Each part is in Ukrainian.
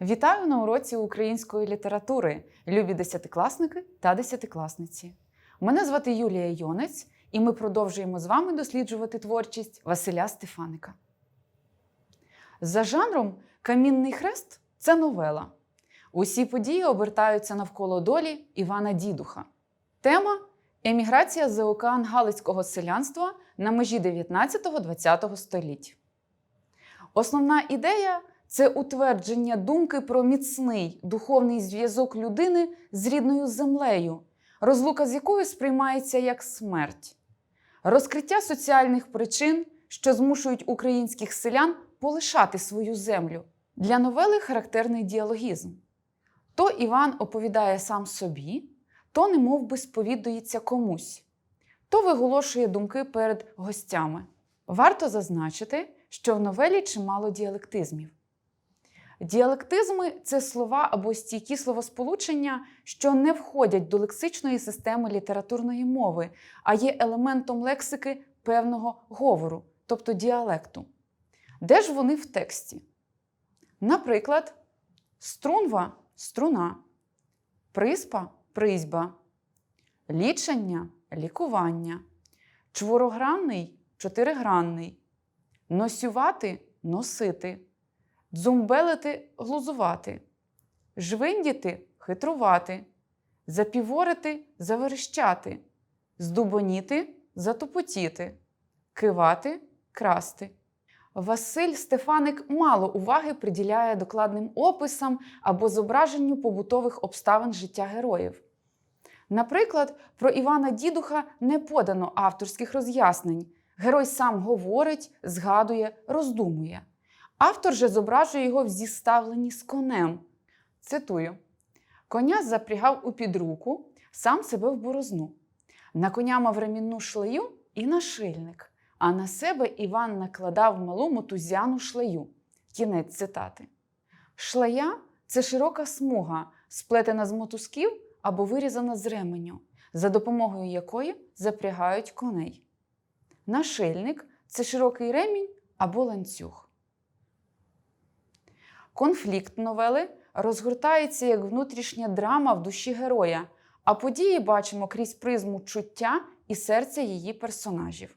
Вітаю на уроці української літератури, любі десятикласники та десятикласниці. Мене звати Юлія Йонець, і ми продовжуємо з вами досліджувати творчість Василя Стефаника. За жанром Камінний хрест це новела. Усі події обертаються навколо долі Івана Дідуха. Тема еміграція за океан Галицького селянства на межі 19-20 століть. Основна ідея це утвердження думки про міцний духовний зв'язок людини з рідною землею, розлука з якою сприймається як смерть, розкриття соціальних причин, що змушують українських селян полишати свою землю. Для новели характерний діалогізм. То Іван оповідає сам собі, то немов би сповідується комусь, то виголошує думки перед гостями. Варто зазначити, що в новелі чимало діалектизмів. Діалектизми це слова або стійкі словосполучення, що не входять до лексичної системи літературної мови, а є елементом лексики певного говору, тобто діалекту. Де ж вони в тексті? Наприклад, струнва струна, приспа призьба, лічення лікування, чворогранний чотиригранний, носювати носити, дзумбелити глузувати, жвиндіти хитрувати, запіворити заверещати, здубоніти затупотіти, кивати красти. Василь Стефаник мало уваги приділяє докладним описам або зображенню побутових обставин життя героїв. Наприклад, про Івана Дідуха не подано авторських роз'яснень. Герой сам говорить, згадує, роздумує. Автор же зображує його в зіставленні з конем. Цитую: Коня запрягав у підруку, сам себе в борозну. На коня мав ремінну шлею і нашильник, а на себе Іван накладав малу мотузяну шлею. Кінець цитати. Шлея це широка смуга, сплетена з мотузків або вирізана з ременю, за допомогою якої запрягають коней. Нашильник це широкий ремінь або ланцюг. Конфлікт новели розгортається як внутрішня драма в душі героя, а події бачимо крізь призму чуття і серця її персонажів.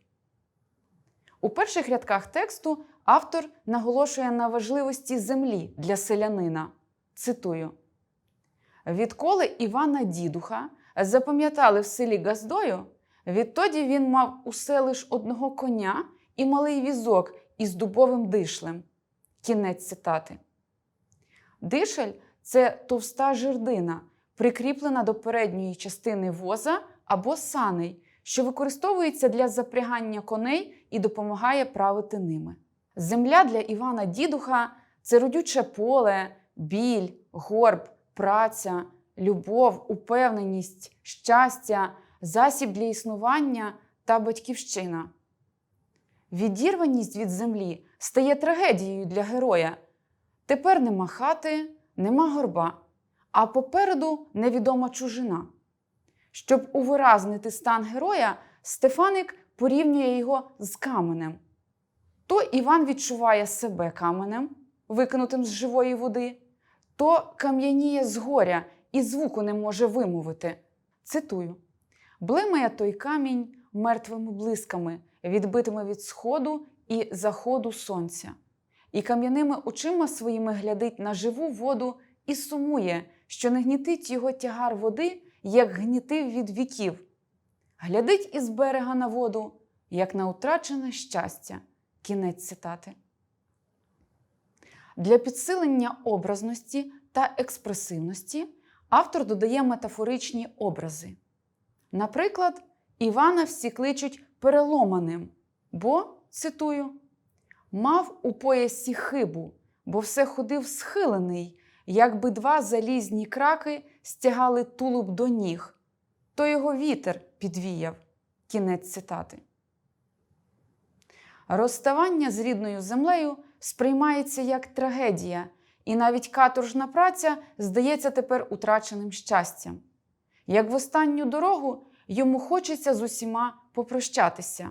У перших рядках тексту автор наголошує на важливості землі для селянина. Цитую: Відколи Івана Дідуха запам'ятали в селі Газдою, відтоді він мав усе лиш одного коня і малий візок із дубовим дишлем. Кінець цитати. Дишель це товста жердина, прикріплена до передньої частини воза або саней, що використовується для запрягання коней і допомагає правити ними. Земля для Івана Дідуха це родюче поле, біль, горб, праця, любов, упевненість, щастя, засіб для існування та батьківщина. Відірваність від землі стає трагедією для героя. Тепер нема хати, нема горба, а попереду невідома чужина. Щоб увиразнити стан героя, Стефаник порівнює його з каменем. То Іван відчуває себе каменем, викинутим з живої води, то кам'яніє з горя і звуку не може вимовити. Цитую: Блимає той камінь мертвими блисками, відбитими від сходу і заходу сонця, і кам'яними очима своїми глядить на живу воду і сумує, що не гнітить його тягар води, як гнітив від віків. Глядить із берега на воду, як на утрачене щастя. Кінець цитати. Для підсилення образності та експресивності автор додає метафоричні образи. Наприклад, Івана всі кличуть переломаним, бо, цитую, мав у поясі хибу, бо все ходив схилений, якби два залізні краки стягали тулуб до ніг, то його вітер підвіяв. Кінець цитати. Розставання з рідною землею сприймається як трагедія, і навіть каторжна праця здається тепер утраченим щастям. Як в останню дорогу йому хочеться з усіма попрощатися.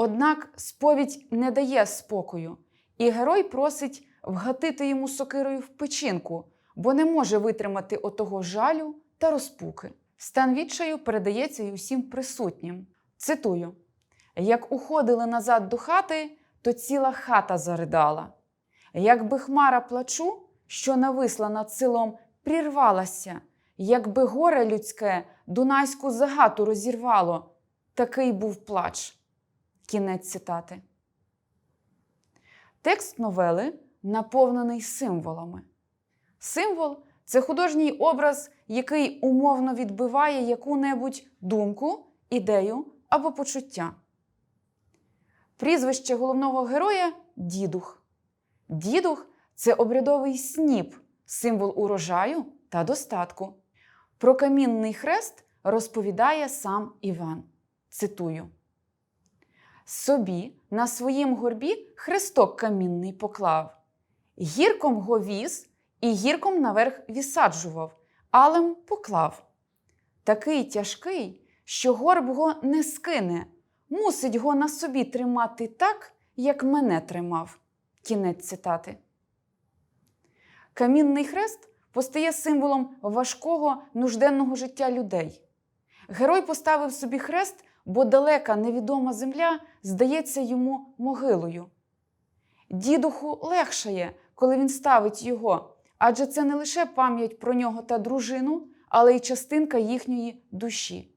Однак сповідь не дає спокою, і герой просить вгатити йому сокирою в печінку, бо не може витримати отого жалю та розпуки. Стан відчаю передається й усім присутнім. Цитую: як уходили назад до хати, то ціла хата заридала. Якби хмара плачу, що нависла над селом, прірвалася, якби горе людське дунайську загату розірвало, такий був плач. Кінець цитати. Текст новели наповнений символами. Символ це художній образ, який умовно відбиває яку-небудь думку, ідею або почуття. Прізвище головного героя дідух. Дідух це обрядовий сніп, символ урожаю та достатку. Про камінний хрест розповідає сам Іван. Цитую. Собі на своїм горбі хресток камінний поклав, гірком го віз і гірком наверх вісаджував, алем поклав. Такий тяжкий, що горб го не скине, мусить го на собі тримати так, як мене тримав. Кінець цитати. Камінний хрест постає символом важкого нужденного життя людей. Герой поставив собі хрест, бо далека невідома земля здається йому могилою. Дідуху легшає, коли він ставить його, адже це не лише пам'ять про нього та дружину, але й частинка їхньої душі.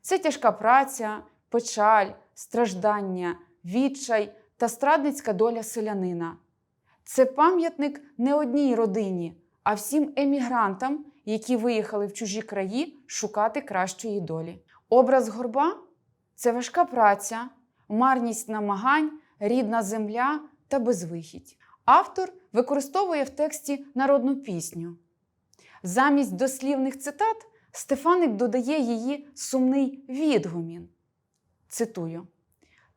Це тяжка праця, печаль, страждання, відчай та страдницька доля селянина. Це пам'ятник не одній родині, а всім емігрантам, які виїхали в чужі краї шукати кращої долі. Образ горба це важка праця, марність намагань, рідна земля та безвихідь. Автор використовує в тексті народну пісню. Замість дослівних цитат Стефаник додає її сумний відгомін. Цитую: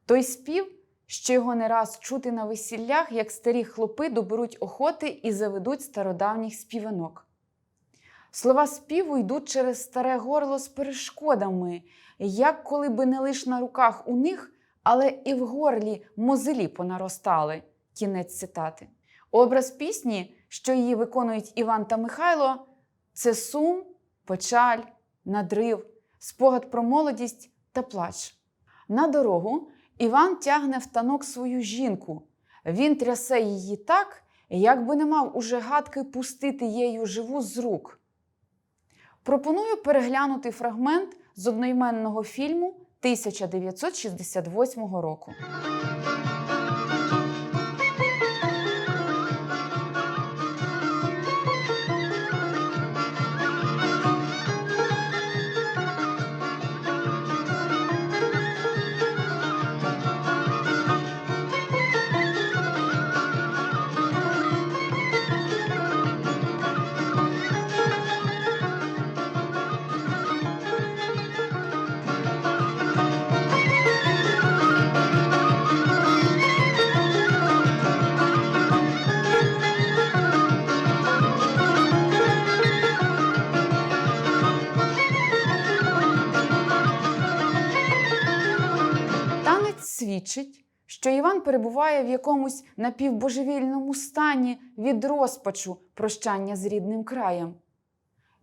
Той спів, що його не раз чути на весіллях, як старі хлопи доберуть охоти і заведуть стародавніх співанок. Слова співу йдуть через старе горло з перешкодами, як коли би не лиш на руках у них, але і в горлі мозилі понаростали. Кінець цитати. Образ пісні, що її виконують Іван та Михайло, це сум, печаль, надрив, спогад про молодість та плач. На дорогу Іван тягне в танок свою жінку. Він трясе її так, як би не мав уже гадки пустити її живу з рук. Пропоную переглянути фрагмент з одноіменного фільму 1968 року. Свідчить, що Іван перебуває в якомусь напівбожевільному стані від розпачу прощання з рідним краєм.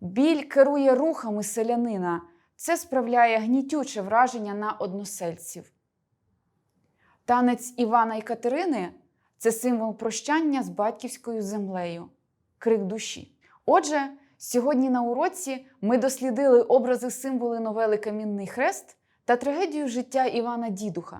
Біль керує рухами селянина, це справляє гнітюче враження на односельців. Танець Івана і Катерини це символ прощання з батьківською землею, крик душі. Отже, сьогодні на уроці ми дослідили образи символи новели Камінний хрест та трагедію життя Івана Дідуха.